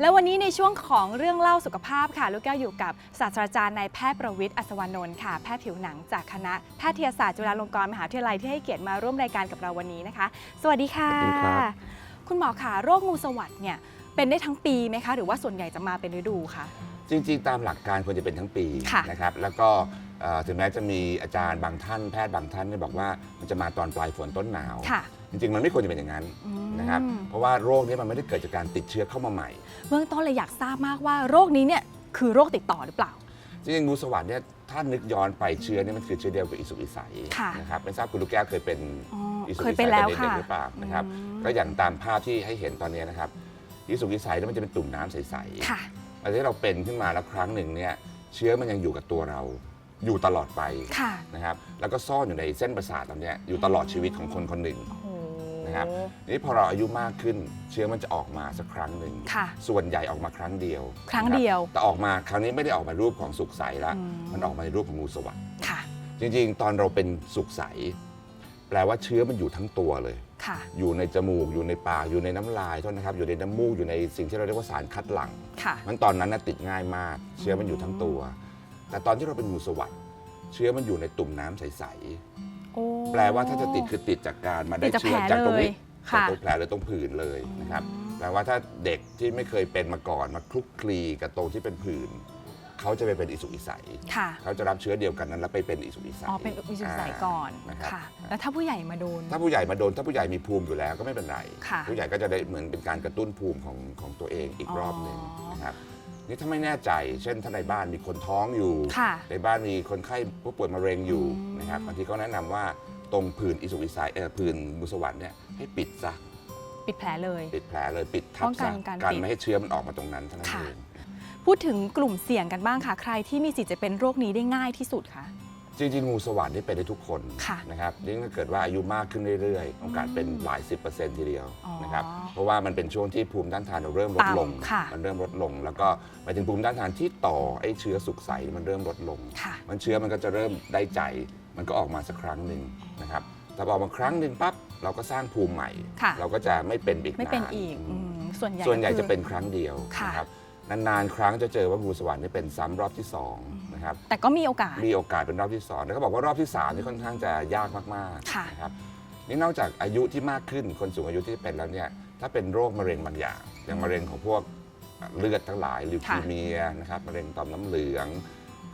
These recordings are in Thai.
แล้ววันนี้ในช่วงของเรื่องเล่าสุขภาพค่ะ ลูกแก้วอยู่กับศาสตราจารย์นายแพทย์ประวิทย์อัศวานนท์ค่ะ แพทย์ผิวหนังจากคณะแพทยศาสตร์จุฬาลงกรณ์มหาวิทยาลัยที่ให้เกียรติมาร่วมรายการกับเราวันนี้นะคะ สวัสดีค่ะ สวัสดีครับ คุณหมอคะโรคงูสวัสด์เนี่ยเป็นได้ทั้งปีไหมคะ หรือว่าส่วนใหญ่จะมาเป็นฤดูคะ จริงๆ ตามหลักการควรจะเป็นทั้งปีค่ะนะครับแล้วก็เอ่อถึงแม้จะมีอาจารย์บางท่านแพทย์บางท่านเนี่ยบอกว่ามันจะมาตอนปลายฝนต้นหนาว ค่ะ จริงๆ มันไม่ควรจะเป็นอย่างนั้นอืมนะครับเพราะว่าโรคนี้มันไม่ได้เกิดจากการติดเชื้อเข้ามาใหม่ เบื้องต้นเลยอยากทราบมากว่าโรคนี้เนี่ยคือโรคติดต่อหรือเปล่า จริงๆงูสวัสด์เนี่ยถ้านึกย้อนไปเชื้อเนี่ยมันคือเชื้อเดียวกับอิสุกอิสัยค่ะนะครับไม่ทราบคุณลูกแก้วเคยเป็นอ๋ออิสุกเคยอิเป็สันยแล้วเด็กค่ะๆหรือเปล่านะครับอืมก็อย่างตามภาพที่ให้เห็นตอนนี้นะครับอิสุกอิสัยเนี่ยมันจะเป็นตุ่มน้ำใสๆค่ะอันที่เราเป็นขึ้นมาแล้วครั้งหนึ่งเนี่ยเชื้อมันยังอยู่กับตัวเราอยู่ตลอดไปค่ะนะครับแล้วก็ซ่อนอยู่ในเส้นประสาทตรงเนี้ยอยู่ตลอดชีวิตของคนคนหนึ่งโอ้โห นะครับนี่พอเราอายุมากขึ้นเชื้อมันจะออกมาสักครั้งหนึ่งค่ะ ส่วนใหญ่ออกมาครั้งเดียวครั้งเดียวนะครับแต่ออกมาครั้งนี้ไม่ได้ออกมารูปของสุกใสละอืม มันออกมาในรูปของงูสวัสด์ค่ะ จริงๆ ตอนเราเป็นสุกใส แปลว่าเชื้อมันอยู่ทั้งตัวเลย ค่ะ อยู่ในจมูกอยู่ในปากอยู่ในน้ำลายโทษนะครับอยู่ในน้ำมูกอยู่ในสิ่งที่เราเรียกว่าสารคัดหลั่ง ค่ะ มันตอนนั้นนะติดง่ายมาก เชื้อมันอยู่ทั้งตัว แต่ตอนที่เราเป็นงูสวัสด์เชื้อมันอยู่ในตุ่มน้ำใสโอ้ๆ แปลว่าถ้าจะติดคือติดจากการมาได้ติดจากเชื้อแผลจากตรงนี้เลยจากค่ะตรงแผลหรือตรงผื่นเลยนะครับแปลว่าถ้าเด็กที่ไม่เคยเป็นมาก่อนมาคลุกคลีกับตรงที่เป็นผื่นเขาจะไปเป็นอิสุกอิสัยค่ะ เขาจะรับเชื้อเดียวกันนั้นแล้วไปเป็นอิสุกอิสัยอ๋อ เป็นอิสุกใสก่อนานะครับ ค่ะ แล้วถ้าผู้ใหญ่มาโดน ถ้าผู้ใหญ่มาโดนถ้าผู้ใหญ่มีภูมิอยู่แล้วก็ไม่เป็นไร ค่ะผู้ใหญ่ก็จะได้เหมือนเป็นการกระตุ้นภูมิของของตัวเองอีกอ๋อรอบหนึ่งนะครับ นี่ถ้าไม่แน่ใจ เช่นถ้าในบ้านมีคนท้องอยู่ ค่ะในบ้านมีคนไข้ผู้ป่วยมะเร็งอยู่อืม นะครับบางทีเขาแนะนำว่าตรงผื่นอิสุกอิสัยเออผื่นมุสวรรค์เนี่ยให้ปิดซะปิดแผลเลย ปิดแผลเลยปิดทับป้องกัซะนการกันติดไม่ให้เชื้อมันออกมาตรงนั้นเท่านั้นค่ะ เอง พูดถึงกลุ่มเสี่ยงกันบ้างค่ะ ใครที่มีสิทธิ์จะเป็นโรคนี้ได้ง่ายที่สุดคะ จริงๆงูสวัสด์นี่เป็นได้ทุกคนค่ะนะครับยิ่งถ้าเกิดว่าอายุมากขึ้นเรื่อยๆ โอกาสเป็นหลายสิบเปอร์เซ็นต์ทีเดียวอ๋อนะครับ เพราะว่ามันเป็นช่วงที่ภูมิต้านทานเราเริ่มลดลง ต่ำค่ะมันเริ่มลดลง แล้วก็หมายถึงภูมิต้านทานที่ต่อไอ้เชื้อสุกใสมันเริ่มลดลง ค่ะมันเชื้อมันก็จะเริ่มได้ใจ มันก็ออกมาสักครั้งหนึ่งนะครับ แต่พอออกมาครั้งหนึ่งปั๊บเราก็สร้างภูมิใหม่ ค่ะ เราก็จะไม่เป็นอีกไม่เป็นาน อีกอือืมมส่วนใหญ่ส่วนใหญ่ก็คือ จะเป็นครั้งเดียวค่ะ นะครับ นานๆ ครั้งจะเจอว่างูสวรรค์นี่เป็นซ้ำรอบที่สองนะครับ แต่ก็มีโอกาส มีโอกาสเป็นรอบที่สองแล้วก็บอกว่ารอบที่สามนี่ค่อนข้างจะยากมากค่ะๆนะครับนี่นอกจากอายุที่มากขึ้นคนสูงอายุที่เป็นแล้วเนี่ยถ้าเป็นโรคมะเร็งบางอย่าง อย่างมะเร็งของพวกเลือดทั้งหลายลิวคีเมียนะครับมะเร็งต่อมน้ำเหลือง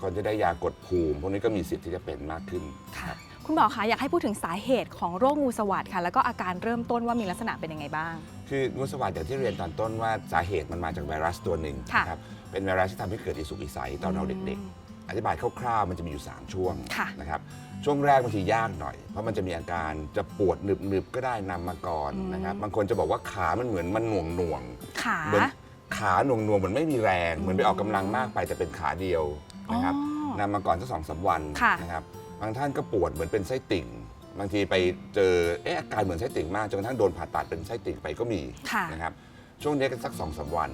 คนที่ได้ยากดภูมิพวกนี้ก็มีสิทธิ์ที่จะเป็นมากขึ้น ค่ะ คุณหมอคะอยากให้พูดถึงสาเหตุของโรคงูสวัสด์ค่ะ แล้วก็อาการเริ่มต้นว่ามีลักษณะเป็นยังไงบ้าง คืองูสวัสด์อย่างที่เรียนตอนต้นว่าสาเหตุมันมาจากไวรัสตัวหนึ่งค่ะ นะครับเป็นไวรัสที่ทำให้เกิดอิสุกอิสัยตอนเราเด็ก ๆ อธิบายคร่าวๆมันจะมีอยู่ 3 ช่วงค่ะ นะครับช่วงแรกบางทียากหน่อย เพราะมันจะมีอาการจะปวดหนึบๆก็ได้นำมาก่อนนะครับบางคนจะบอกว่าขามันเหมือนมันหน่วงหน่วงๆ ขา เหมือนขาหน่วงหน่วงๆเหมือนไม่มีแรง เหมือนไปออกกำลังมากไปแต่เป็นขาเดียวนะครับอ๋อนำมาก่อนสักสองสามวันค่ะ นะครับ บางท่านก็ปวดเหมือนเป็นไส้ติ่ง บางทีไปเจอเอ๊ะอาการเหมือนไส้ติ่งมากจนกระทั่งโดนผ่าตัดเป็นไส้ติ่งไปก็มีค่ะนะครับช่วงนี้ก็สักสองสามวัน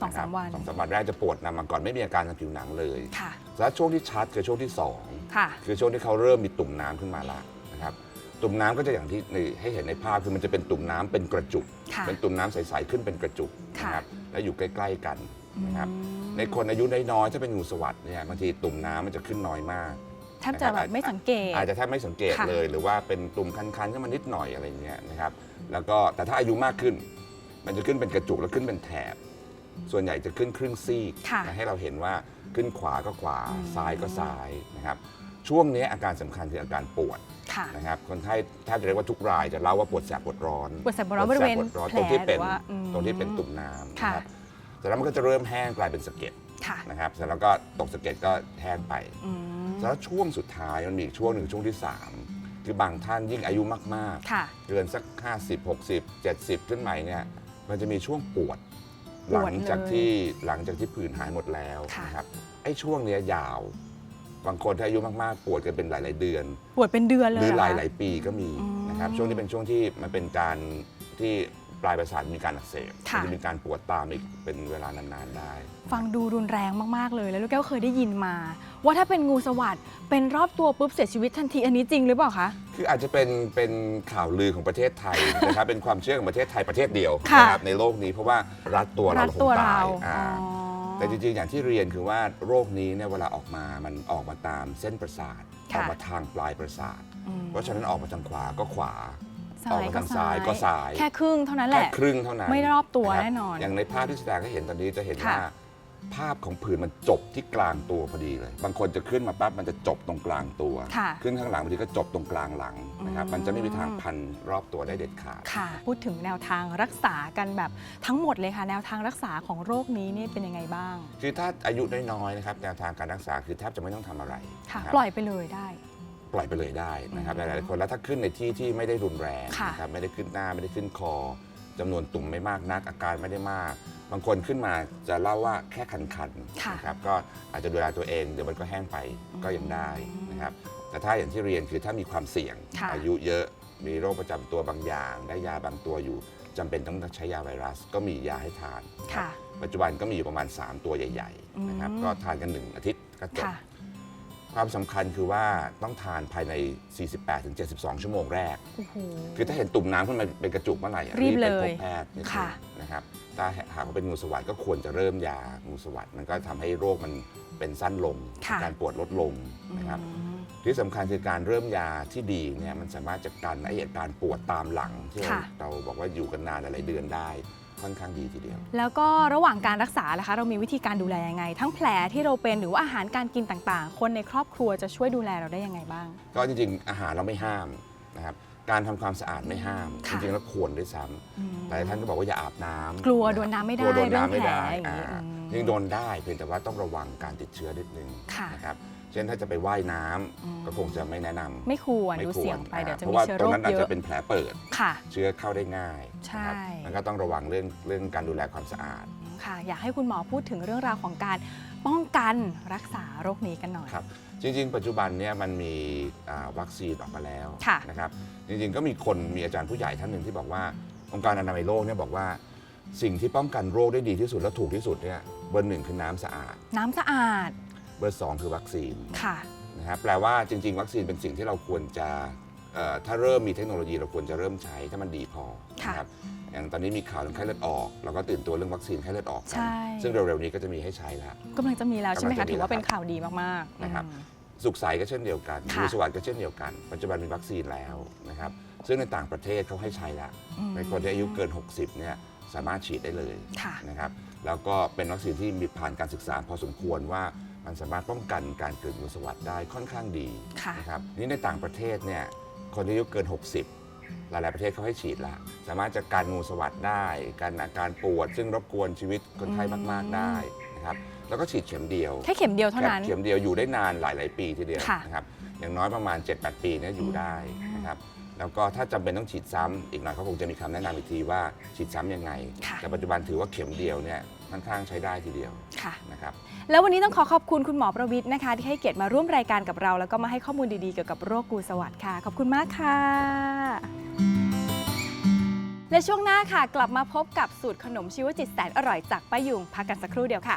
สองสามะครับวันสองสามวันแรกจะปวดนำมาก่อนไม่มีอาการทางผิวหนังเลยค่ะแล้วช่วงที่ชัดคือช่วงที่สองค่ะคือช่วงที่เขาเริ่มมีตุ่มน้ำขึ้นมาละนะครับตุ่มน้ำก็จะอย่างที่นี่ให้เห็นในภาพคือมันจะเป็นตุ่มน้ำเป็นกระจุกค่ะเป็นตุ่มน้ำใสๆขึ้นเป็นกระจุกค่ะนะครับแล้วอยู่ใกล้ๆกันนะครับอืมในคนอายุน้อยๆถ้าเป็นงูสวัสด์เนี่ยบางทีตุ่มน้ำมันจะขึ้นน้อยมาก แทบจะแบบไม่สังเกต อาจจะแทบไม่สังเกตค่ะเลย หรือว่าเป็นตุ่มคันๆขึ้นมานิดหน่อยอะไรเงี้ยนะครับ แล้วก็แต่ถ้าอายุมากขึ้น มันจะขึ้นเป็นกระจุกแล้วขึ้นเป็นแถบ ส่วนใหญ่จะขึ้นครึ่งซีกค่ะนะให้เราเห็นว่าขึ้นขวาก็ขวาอืม ซ้ายก็ซ้ายนะครับช่วงนี้อาการสำคัญคืออาการปวดค่ะ นะครับคนไข้แทบจะเรียกว่าทุกรายจะเล่าว่าปวดแสบปวดร้อนปวดแสบปวดร้อนบริเวณปวดแสบปวดร้อนแผลตรงที่เป็นหรือว่าอืม ตรงที่เป็นตุ่มน้ำค่ะนะครับแต่แล้วมันก็จะเริ่มแห้งกลายเป็นสะเก็ด ค่ะนะครับเสร็จแล้วก็ตกสะเก็ดก็แห้งไป อืม แล้วช่วงสุดท้ายมันมีอีกช่วงหนึ่งช่วงที่ 3 คือบางท่านยิ่งอายุมากค่ะ ๆเกินสัก 50 60 70 ขึ้นไปเนี่ยมันจะมีช่วงปวด ปหวดลังจากเลยที่หลังจากที่ผื่นหายหมดแล้วค่ะ นะครับไอ้ช่วงเนี้ยยาว บางคนที่อายุมากๆ ปวดกันเป็นหลาย ๆ เดือน ปวดเป็นเดือนเลยหรือหลายเคะหลาย ๆ ปีก็มีอืมนะครับ ช่วงนี้เป็นช่วงที่มันเป็นการที่ ปลายประสาทมีการอักเสบค่ะ มัจะมีการปวดตามอีกเป็นเวลานานๆได้ ฟังดูรุนแรงมาก ๆ เลย แล้วลูกแก้วเคยได้ยินมา ว่าถ้าเป็นงูสวัสด์เป็นรอบตัวปุ๊บเสียชีวิตทันทีอันนี้จริงหรือเปล่าคะ คืออาจจะเป็นเป็นข่าวลือของประเทศไทย นะครับ เป็นความเชื่อของประเทศไทยประเทศเดียวค่ะ นะครับในโลกนี้เพราะว่ารัดตัวเรารัดคงตัวตาเรายอ่าอ๋อ แต่จริงๆ อย่างที่เรียนคือว่าโรคนี้เนี่ยเวลาออกมามันออกมาตามเส้นประสาทอค่ะอกมาทางปลายประสาท อืมเพราะฉะนั้นออกมาทางขวาก็ขวา ซ้ายออกก็มาทางซ้ายก็ซ้าย แค่ครึ่งเท่านั้นแหแค่ละครึ่งเท่านั้นไม่รอบตัวะคบแน่นอน อย่างในภาพที่แสดงให้เห็นตอนนี้จะเห็นค่ะ ว่า ภาพของผื่นมันจบที่กลางตัวพอดีเลย บางคนจะขึ้นมาปั๊บมันจะจบตรงกลางตัว ค่ะ ขึ้นข้างหลังบางทีก็จบตรงกลางหลังนะครับ อืม มันจะไม่มีทางพันรอบตัวได้เด็ดขาด ค่ะ พูดถึงแนวทางรักษากันแบบทั้งหมดเลยค่ะ แนวทางรักษาของโรคนี้นี่เป็นยังไงบ้าง คือถ้าอายุน้อยๆนะครับแนวทางการรักษาคือแทบจะไม่ต้องทำอะไรค่ะ นะครับปล่อยไปเลยได้ป ล่อยไปเลยได้นะครับหอืมลายๆคนแล้วถ้าขึ้นในที่ที่ไม่ได้รุนแรงค่ะ นะครับไม่ได้ขึ้นหน้าไม่ได้ขึ้นคอจำนวนตุ่มไม่มากนัก อาการไม่ได้มาก บางคนขึ้นมาจะเล่าว่าแค่คันๆค่ะนะครับก็อาจจะดูแลตัวเองเดี๋ยวมันก็แห้งไปก็ยังได้นะครับแต่ถ้าอย่างที่เรียนคือถ้ามีความเสี่ยง ค่ะ อายุเยอะมีโรคประจำตัวบางอย่าง ได้ยาบางตัวอยู่จำเป็นต้องใช้ยาไวรัส ก็มียาให้ทานครับค่ะ ปัจจุบันก็มีอยู่ประมาณ 3 ตัวใหญ่ ๆ นะครับ อืมก็ทานกัน 1 อาทิตย์ก็จบค่ะ ความสำคัญคือว่าต้องทานภายใน 48-72 ชั่วโมงแรก โอ้โห คือถ้าเห็นตุ่มน้ำขึ้นมาเป็นกระจุกเมื่อไหร่อะรีบไปเลยพบแพทย์นิดนึค่ะงนะครับ ถ้าหากว่าเป็นงูสวัสด์ก็ควรจะเริ่มยางูสวัสด์มันก็ทำให้โรคมันเป็นสั้นลง ค่ะ การปวดลดลงนะครับ อืม ที่สำคัญคือการเริ่มยาที่ดีเนี่ยมันสามารถจะกันไอ้อาการปวดตามหลังที่เราค่ะ เราบอกว่าอยู่กันนานหลายๆเดือนได้ ค่อนข้างดีทีเดียว แล้วก็ระหว่างการรักษาล่ะคะ เรามีวิธีการดูแลยังไง ทั้งแผลที่เราเป็นหรือว่าอาหารการกินต่างๆ คนในครอบครัวจะช่วยดูแลเราได้ยังไงบ้าง ก็จริงๆ อาหารเราไม่ห้ามนะครับการทำความสะอาดไม่ห้าม จค่ะริงๆแล้วควรด้วยซ้ำหลายท่านก็บอกว่าอย่าอาบน้ำกลัวโดนน้ำไม่ได้กลัวโดนน้ำไม่ได้เรื่องแผลอย่างนี้อ่าอืมยังโดนได้เพียงแต่ว่าต้องระวังการติดเชื้อนิดนึงค่ะ นะครับเช่นถ้าจะไปว่ายน้ำอืม ก็คงจะไม่แนะนำไม่ควรไม่ดูควรเสี่ยงไปเดี๋ยวจะเพราะมีว่าเชื้อตโรรงคนั้นอาจเยจะอะเป็นแผลเปิด ค่ะ เชื้อเข้าได้ง่ายใช่นะครับแล้วก็ต้องระวังเรื่องเรื่องการดูแลความสะอาด ค่ะ อยากให้คุณหมอพูดถึงเรื่องราวของการป้องกันรักษาโรคนี้กันหน่อย ครับ จริง ๆ ปัจจุบันเนี่ยมันมีอ่าวัคซีนออกมาแล้วค่ะนะครับ จริง ๆ ก็มีคนมีอาจารย์ผู้ใหญ่ท่านหนึ่งที่บอกว่าองค์การอนามัยโลกเนี่ยบอกว่าสิ่งที่ป้องกันโรคได้ดีที่สุดและถูกที่สุดเนี่ยเบอร์หนึ่งคือน้ำสะอาด น้ำสะอาด เบอร์สองคือวัคซีนค่ะ นะครับแปลว่าจริง ๆ วัคซีนเป็นสิ่งที่เราควรจะเอ่อถ้าเริ่มมีเทคโนโลยีเราควรจะเริ่มใช้ถ้ามันดีพอค่ะนะครับอย่างตอนนี้มีข่าวเรื่องไข้เลือดออกเราก็ตื่นตัวเรื่องวัคซีนไข้เลือดออกกัใช่ ซึ่งเร็วๆนี้ก็จะมีให้ใช้แล้ว กำลังจะมีแล้วใช่ไหมกำลัคะงจะมีถือว่าเป็นแล้วครับข่าวดีมากๆนะครับ อืม สุขใสก็เช่นเดียวกันค่ะมูสวัสด์ก็เช่นเดียวกัน ปัจจุบันมีวัคซีนแล้วนะครับ ซึ่งในต่างประเทศเขาให้ใช้แล้ว อืมในคนที่อายุเกิน 60 เนี่ยสามารถฉีดได้เลยค่ะ นะครับ แล้วก็เป็นวัคซีนที่มีผ่านการศึกษาพอสมควรว่า มันสามารถป้องกันการเกิดมูสวัสด์ได้ค่อนข้างดีค่ะ นะครับนี่ในต่างประเทศเนี่ยคนที่อายุเกิน 60 หลาย ๆ ประเทศเขาให้ฉีดละสามารถจะการงูสวัสด์ได้การอาการปวด ซึ่งรบกวนชีวิตคนไข้มาก ๆ ได้นะครับแล้วก็ฉีดเข็มเดียว แค่เข็มเดียวเท่านั้นเข็มเดียวอยู่ได้นานหลาย ๆ ปีทีเดียวค่ะนะครับอย่างน้อยประมาณ 7-8 ปีเนี่ยอยู่ได้นะครับ แล้วก็ถ้าจำเป็นต้องฉีดซ้ำอีกหน่อยเขาคงจะมีคำแนะนำอีกทีว่าฉีดซ้ำยังไง ค่ะ แต่ปัจจุบันถือว่าเข็มเดียวเนี่ยค่อนข้างใช้ได้ทีเดียวค่ะ นะครับ แล้ววันนี้ต้องขอขอบคุณคุณหมอประวิทย์นะคะ ที่ให้เกียรติมาร่วมรายการกับเรา แล้วก็มาให้ข้อมูลดีๆเกี่ยวกับโรคกูสวัสด์ค่ะ ขอบคุณมากค่ะ และช่วงหน้าค่ะ กลับมาพบกับสูตรขนมชีวจิตแสนอร่อยจากป้ายุงพักกันสักครู่เดียวค่ะ